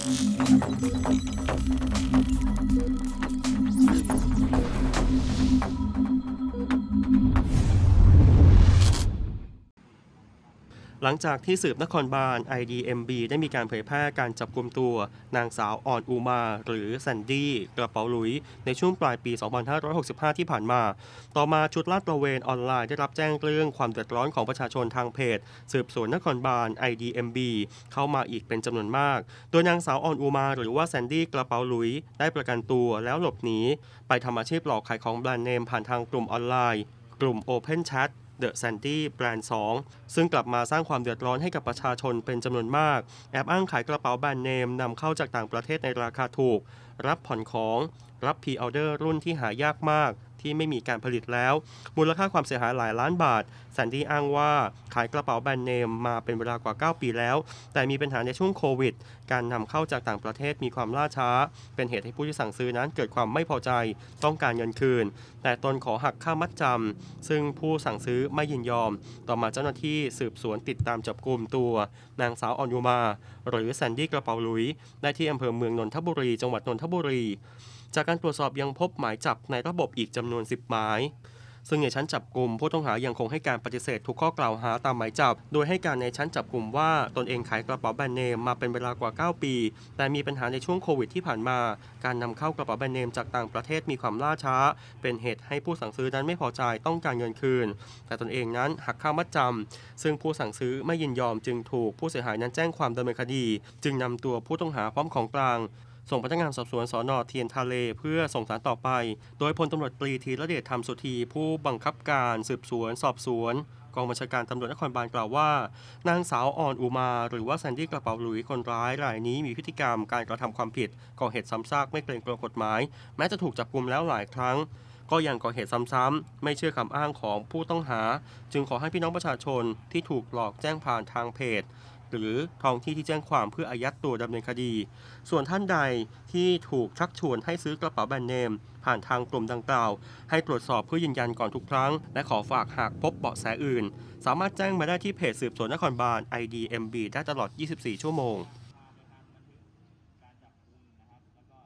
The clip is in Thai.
よろしくお願いします。 หลังจากที่สืบนครบาล IDMB ได้มีการเผยแพร่การจับกลุ่มตัวนางสาวอ่อนอูมา หรือแซนดี้กระเป๋าลุย ในช่วงปลายปี 2565 ที่ผ่านมา ต่อมาชุดลาดตระเวนออนไลน์ได้รับแจ้งเรื่องความเดือดร้อนของประชาชนทางเพจ สืบสวนนครบาล IDMB เข้ามาอีกเป็นจำนวนมาก โดยนางสาวอ่อนอูมา หรือว่าแซนดี้กระเป๋าลุย ได้ประกันตัวแล้วหลบหนีไปทำอาชีพหลอกขายของแบรนด์เนมผ่านทางกลุ่มออนไลน์ กลุ่ม Open Chat เดอะแซนดี้แบรนด์ 2 ซึ่งกลับมาสร้างความเดือดร้อนให้กับประชาชนเป็นจำนวนมาก แอบอ้างขายกระเป๋าแบรนด์เนมนำเข้าจากต่างประเทศในราคาถูก รับผ่อนของ รับพรีออเดอร์รุ่นที่หายากมาก ที่ไม่มีการผลิตแล้ว มูลค่าความเสียหายหลายล้านบาทแซนดี้อ้างว่าขายกระเป๋าแบรนด์เนมมาเป็นเวลากว่า 9 ปีแล้ว แต่มีปัญหาในช่วงโควิด การนำเข้าจากต่างประเทศมีความล่าช้า เป็นเหตุให้ผู้ที่สั่งซื้อนั้นเกิดความไม่พอใจ ต้องการเงินคืน แต่ตนขอหักค่ามัดจำซึ่งผู้สั่งซื้อไม่ยินยอม ต่อมาเจ้าหน้าที่สืบสวนติดตามจับกลุ่มตัว นางสาวออนยูมา หรือแซนดี้กระเป๋าลุยได้ที่อำเภอเมืองนนทบุรี จังหวัดนนทบุรี จากการตรวจสอบยังพบหมายจับในระบบอีกจำำนวน 10 หมาย ซึ่งในชั้นจับกลุ่มผู้ต้องหายังคงให้การปฏิเสธทุกข้อกล่าวหาตามหมายจับ โดยให้การในชั้นจับกลุ่มว่าตนเองขายกระเป๋าแบรนด์เนมมาเป็นเวลากว่า 9 ปี แต่มีปัญหาในช่วงโควิดที่ผ่านมา การนำเข้ากระเป๋าแบรนด์เนมจากต่างประเทศมีความล่าช้า เป็นเหตุให้ผู้สั่งซื้อนั้นไม่พอใจต้องการเงินคืน แต่ตนเองนั้นหักค่ามัดจำซึ่งผู้สั่งซื้อไม่ยินยอมจึงถูกผู้เสียหายนั้นแจ้งความดำเนินคดี จึงนำตัวผู้ต้องหาพร้อมของกลางส่งพนักงานสอบสวนสอนอเทียนทะเล เพื่อส่งสารต่อไป โดยพลตำรวจตรีธีรเดชธรรมสุธีผู้บังคับการสืบสวน สอบสวนกองบัญชาการตำรวจนครบาลกล่าวว่า นางสาวอ่อนอุมา หรือว่าแซนดี้กระเป๋าหลุยคนร้ายรายนี้มีพฤติกรรมการกระทำความผิดก่อเหตุซ้ำซากไม่เกรงกลัวกฎหมาย แม้จะถูกจับกลุ่มแล้วหลายครั้ง ก็ยังก่อเหตุซ้ำๆไม่เชื่อคำอ้างของผู้ต้องหา จึงขอให้พี่น้องประชาชนที่ถูกหลอกแจ้งผ่านทางเพจ หรือท้องที่ที่แจ้งความเพื่ออายัดตัวดำเนินคดี ส่วนท่านใดที่ถูกชักชวนให้ซื้อกระเป๋าแบรนด์เนม ผ่านทางกลุ่มดังกล่าว ให้ตรวจสอบเพื่อยืนยันก่อนทุกครั้ง และขอฝากหากพบเบาะแสอื่น สามารถแจ้งมาได้ที่เพจสืบสวนนครบาล IDMB ได้ตลอด 24 ชั่วโมง